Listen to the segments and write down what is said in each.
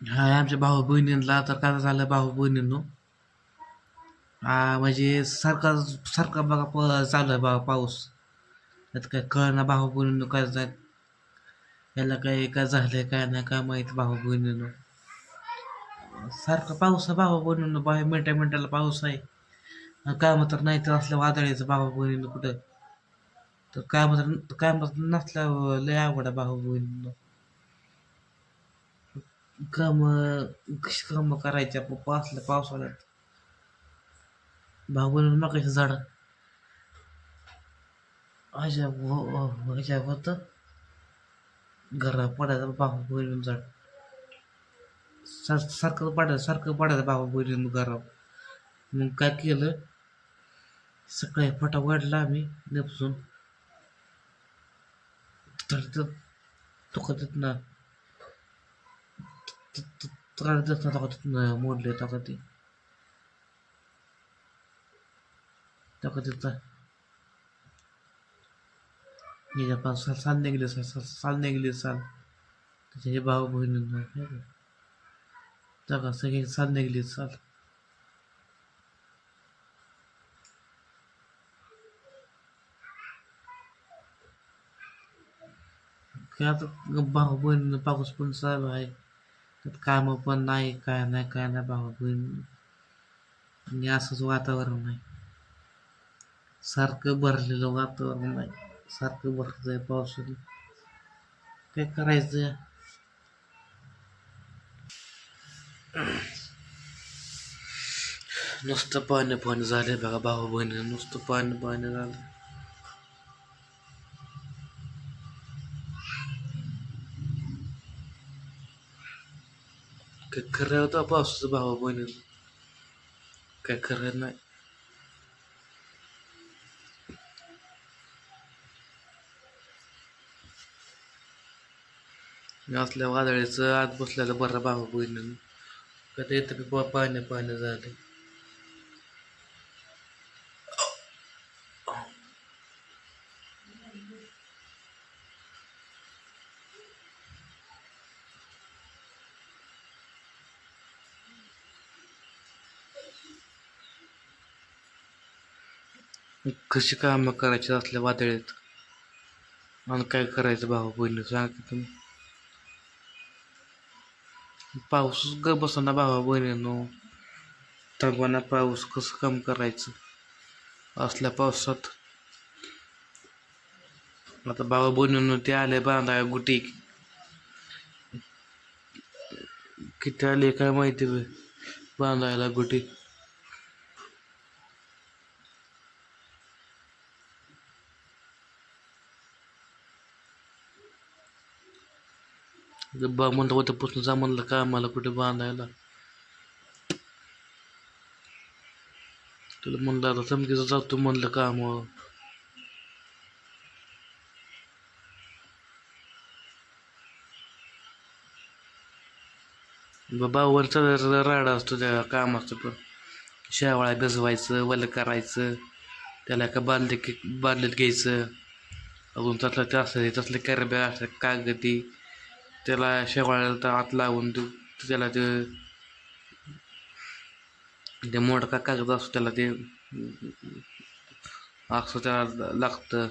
हाय आमच्या भाऊ बहिणींना तर काय झालं भाऊ बहिणींनो? म्हणजे सारखा सारखा बघा प चालू आहे बघा पाऊस. त्यात काय कळना भाऊ बहिणींनो काय जाय याला काय काय झालंय काय नाही काय माहीत भाऊ बहिणींनो. सारखा पाऊस आहे भाऊ बहिणींनो बाहेर मिनटा मिनटाला पाऊस आहे. काय म्हणतात नाही तर असल्या वादळीचं भाऊ बहिणींनो कुठं? तर काय म्हणतात काय म्हणतात नसल्या लय आवड आहे भाऊ बहिणींनो. कामं कशी काम करायच्या पप्पा पावसाळ्यात? भाऊ बहिणी मकाच्या झाड? अशा हो, हो, अशा होत. घरा पडायचं भाऊ बोलून झाड. सार सारखं पडायचं सारखं पडायचं भाऊ बोलून घरा मग काय केलं? सकाळी फटा वाढला आम्ही नेपसून तर तो ना. त्रास देत ना तिथं मोडले टाका ते टाका तिथं गेल्या पाच साल साल निघले साल साल साल निघले साल त्याचे हे भाऊ बहिणींना टाका सगळे साल निघले साल काय आता भाऊ बहिणींना पाऊस पण चालू आहे त्यात कामं पण नाही काय नाही काय नाही भाऊ बहीण आणि असंच वातावरण आहे. सारखं भरलेलं वातावरण नाही सारखं भरलं आहे पावसाने काय करायचं? नुसतं पाणी पाणी झालंय बघा भाऊ बहिणी नुसतं पाणी पाणी झालं काय खरं होतं पावसाचं भाऊ बहिणी काय खरं नाही असल्या वादळीचं आत बसलेलं बरा भाऊ बहिणी कधी येतं बी पाणी पाणी झालं कशी कामं करायची असल्या वादळीत? आणि काय करायचं भाऊ बहिणी सांगा की तुम्ही. पाऊस ग बसना भावा बहिणीनो. थांबवाना पाऊस कसं काम करायचं? असल्या पावसात. आता भावा बहिणीनो ते आले बांधाय गुटी. किती आले काय माहिती बांधायला गुटी. बा म्हणलं होतं जा म्हणलं का मला कुठे बांधायला? तुला म्हणलं आता चमकीचं जातो म्हणलं का मग? बाबावरचा राडा असतो त्या कामाचं पण. शेवाळा गजवायचं वलं करायचं त्याला का बांधले बांधलेत घ्यायचं. अजून त्यातलं ते असलं तसले करब्या असतात कागदी. त्याला शेवाळ्याला तर आत लावून देऊ. त्याला ते ते मोठा कागद असतो त्याला ते असं त्याला लागतं.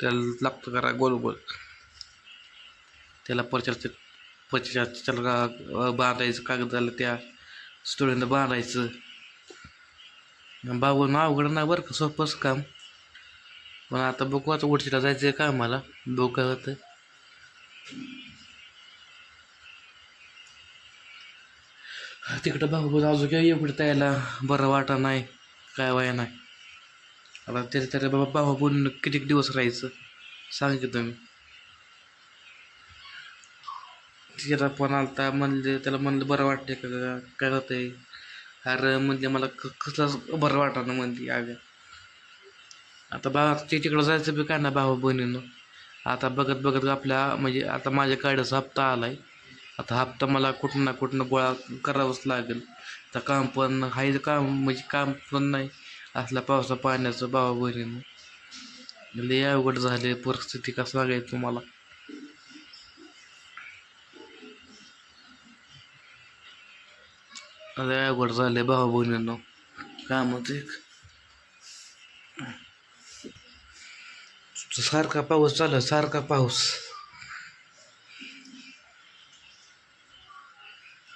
त्याला लागतं करा गोल गोल. त्याला परचारचं परचार त्याला बांधायचं कागदाला त्या स्टोळीनं बांधायचं. बाबून अवघड नाही बरं का सोपंच काम. पण आता बघू आता उडशीला जायचं आहे कामाला. बघू होतं तिकडं भाऊ अजून काय एवढं त्याला बरं वाटा नाही. काय वाया नाही. आता त्याच्या त्याला बाबा भाऊ बोलून किती दिवस राहायचं? सांगितलं मी. तुम्ही तिला पण आलता म्हणले त्याला म्हणलं बरं वाटते का काय होतंय? अरे म्हणजे मला क कसलंच बरं वाटा ना म्हणते अगं. आता बा ते तिकडं जायचं बी काय ना भाऊ बहिणीनं. आता बघत बघत आपल्या म्हणजे आता माझ्या काड्याचा हप्ता आला आहे आता हप्ता मला कुठं ना कुठं गोळा करावंच लागेल. तर काम पण हाय काम म्हणजे काम पण नाही. असल्या पावसा पाण्याचं भावा बहिणीनं लय अवघड झाले परिस्थिती कसं लागायची तुम्हाला? लय अवघड झाले भावा बहिणीनं. काम ते सारखा पाऊस चालू सारखा पाऊस.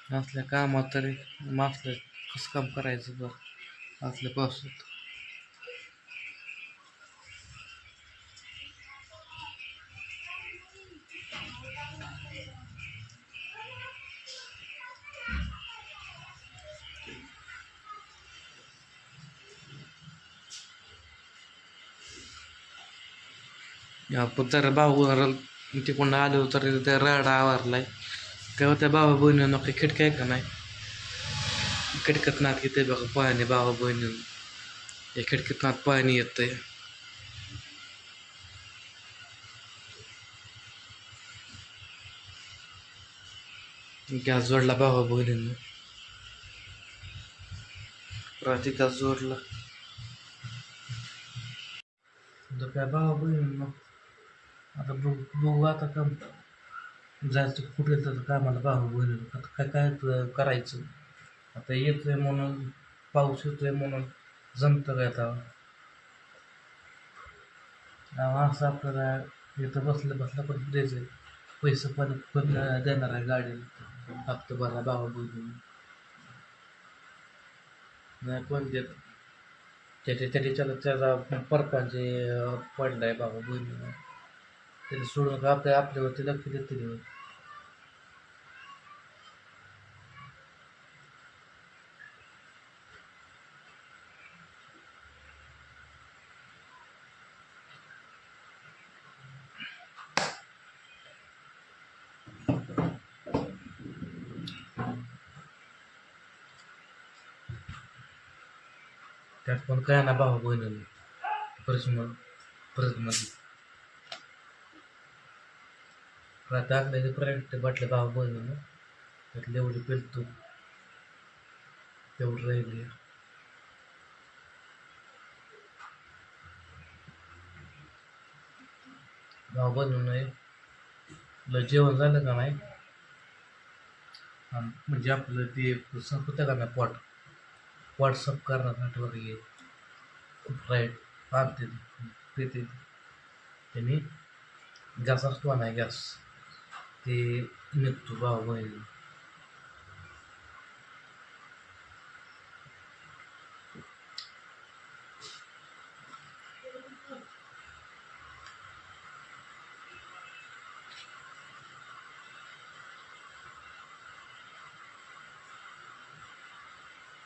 असल्या कामात तरी असलं कसं काम करायचं बघ असल्या पावसात. आपण तर भाऊ तिकडून आलो तर त्या राडा आवरलाय तेव्हा त्या भावा बहिणीनं काही काय का नाही खिडकीत नात येते बघा पाणी भावा बहिणीनं या खिडकीत नात पाणी येतंय गॅस जोडला भावा बहिणीनं रात्री गॅस जोडला तर काय भावा बहिणीनं आता बघू बघू आता काम जायचं कुठे तर कामाला भाऊ बहिणी आता काय काय करायचं. आता येतोय म्हणून पाऊस येतोय म्हणून जमतं काय आता? असं आपल्याला इथं बसलं बसलं पण द्यायचं पैसे पण पण देणार आहे गाडीला हप्ता भरा भावा बहिणी नाही पण देत? त्याच्या त्याच्या त्याचा परपांचे पडलाय बाबा बहिणी त्याला सोडून आपल्या आपल्यावरती लक्ष देते नाही. त्यात पण काय ना भाऊ बहिणीने परत मध्ये टाकलेले प्रायव्हेट बाटल्या भाव बहिणीनं त्यातले एवढं पेलतो. तेवढं राहिली भाऊ नये तुला जेवण झालं का नाही? म्हणजे आपलं ते संपतं का नाही पॉट? व्हॉट्सअप करण्यासाठी वगैरे फ्लाईट आणते. देते त्यांनी गॅस असतो नाही गॅस? ते निघतो भाऊ बहिणी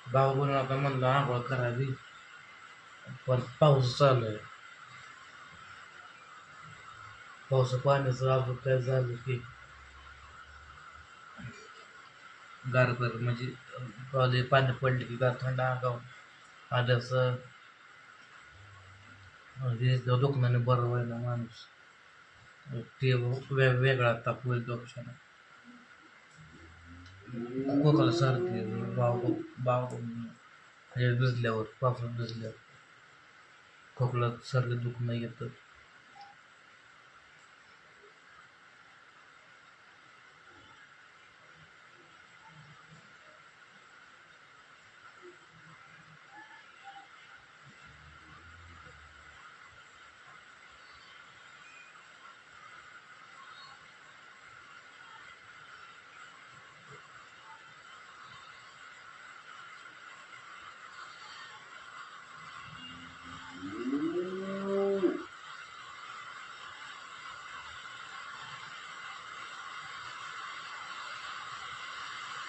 भाऊ बहिणी आता म्हणलं आंघोळ करावी पण पाऊस चालू आहे पावसा पाण्याचं अजून काय झालं की गार कर म्हणजे पावले पाणी पडले की गार थंड अंगावर. आल्याचं म्हणजे, दुखण्याने बरं व्हायला माणूस. ते वे वेगळा ताप होईल डोक्याला कोकाला सारखे बाव बाव हे म्हणजे भिजल्यावर पावसात भिजल्यावर. खोकला सारखं दुखणं येतं.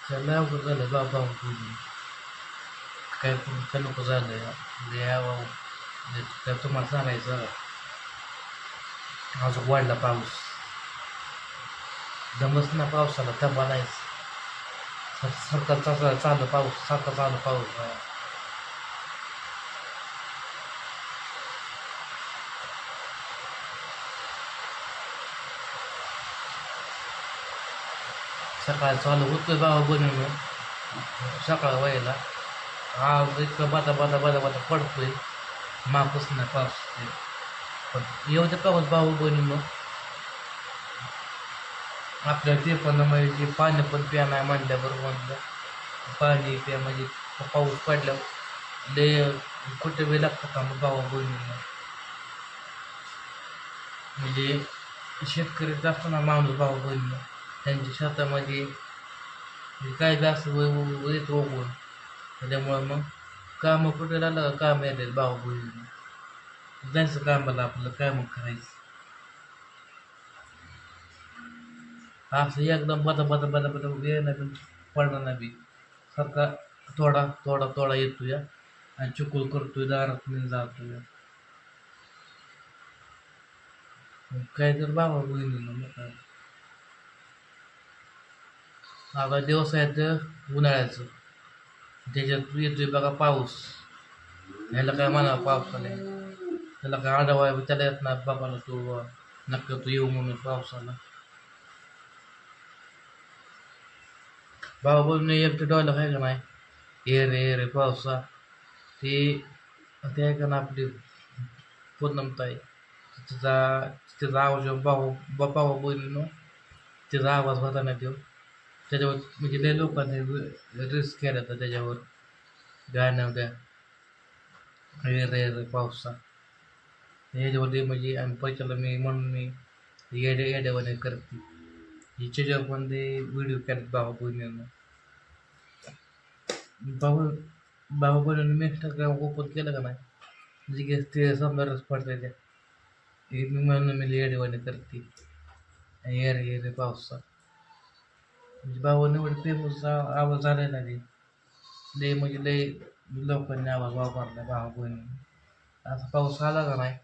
त्याला अवघड झालं बाबा काय पण काय नको झालं यावं त्या तुम्हाला सांगायचं अजून वाढला पाऊस दमच ना पावसाला थंबा नाहीच सारखा चालू चालू पाऊस सारखा चालू पाऊस सकाळ चालू होतं बाबा बनवून सकाळ व्हायला. आज इतकं बाता बाता बाता बाता पडतोय. मापच ना पाऊस ते. पण येऊ दे पाऊस भाऊ बनवून आपल्या ते पण म्हणजे पाणी पण प्या नाही म्हणल्याबरोबर म्हणलं. पाणी प्या म्हणजे पाऊस पडल्यावर लय कुठे बी लागतं का मग भावा बहिणींना म्हणजे शेतकरीच असताना माणूस भाऊ बहिणीला त्यांच्या शेतामध्ये काय जास्त येत ओघून. त्याच्यामुळं मग कामं कुठे लागलं काम येतात भाऊ बहिणी. जायचं कामाला आपलं काय मग करायचं. असं एकदम बदा बदा बदा बदा येणार पण पडणार नाही बी. सारखा थोडा थोडा थोडा येतो या आणि चुकूल करतोय दारात मी जातोय. मग काय तर बाबा बहिणीनं मग काय? आता दिवस आहेत उन्हाळ्याचं. त्याच्यात येतोय बघा पाऊस. ह्याला काय म्हणा पावसाने? त्याला काय आढावा त्याला येत नाही बाबाला तो नक्का तू येऊ म्हणून पावसाला. बाबा बोलून एकटे डॉयला आहे का नाही? ये रे ये रे पावसा. ते ते आहे का ना आपली पूर्णमताई तिचा तिचा आवाज भाऊ बाबा बोलून तिचा आवाज होता नाही तो त्याच्यावर म्हणजे लय लोकांनी रिस्क केला होता त्याच्यावर. गाणं द्या ये पावसा. याच्यावरती म्हणजे आणि पैशाला मी म्हणून मी येडे येड्यावर करते हिच्याच्यावर पण ते व्हिडिओ केला बाबा बहिणींना. बाबा बाबा बहिणींनी मी इंस्टाग्राम ओपन केलं का नाही? म्हणजे की ते समजायलाच पडते त्या. मी म्हणून मी येडेवाने करते आणि येरे ये पावसा. म्हणजे बाबाने एवढे फेमस आवाज झालेला नाही लय म्हणजे लय लोकांनी आवाज वापरला भावा बहिणी. असा पाऊस आला का नाही?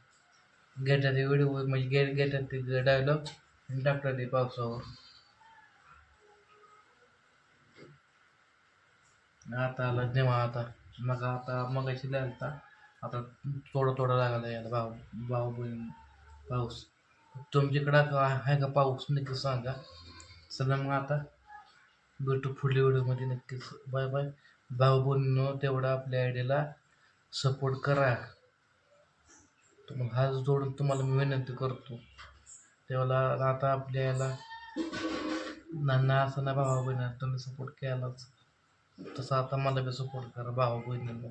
गेटात व्हिडिओ म्हणजे गेट गेटात ते डायलॉग टाकला ते पावसावर. आता आला जेव्हा आता. मग आता मगाशी लागता आता थोडं थोडं लागला याला भाऊ भाऊ बहीण. पाऊस. तुमच्याकडं आहे का पाऊस? नक्की सांगा. चला मग आता. भेटू पुढल्या व्हिडिओमध्ये नक्कीच. Bye bye. भाऊ बहिणीनं तेवढा आपल्या आयडियाला सपोर्ट करा. तुम्हाला हात जोडून तुम्हाला मी विनंती करतो. तेव्हा आता आपल्या याला नाना असं ना भावा बहिणी तुम्ही सपोर्ट केलाच. तसं आता मला बी सपोर्ट करा भावा बहिणींना.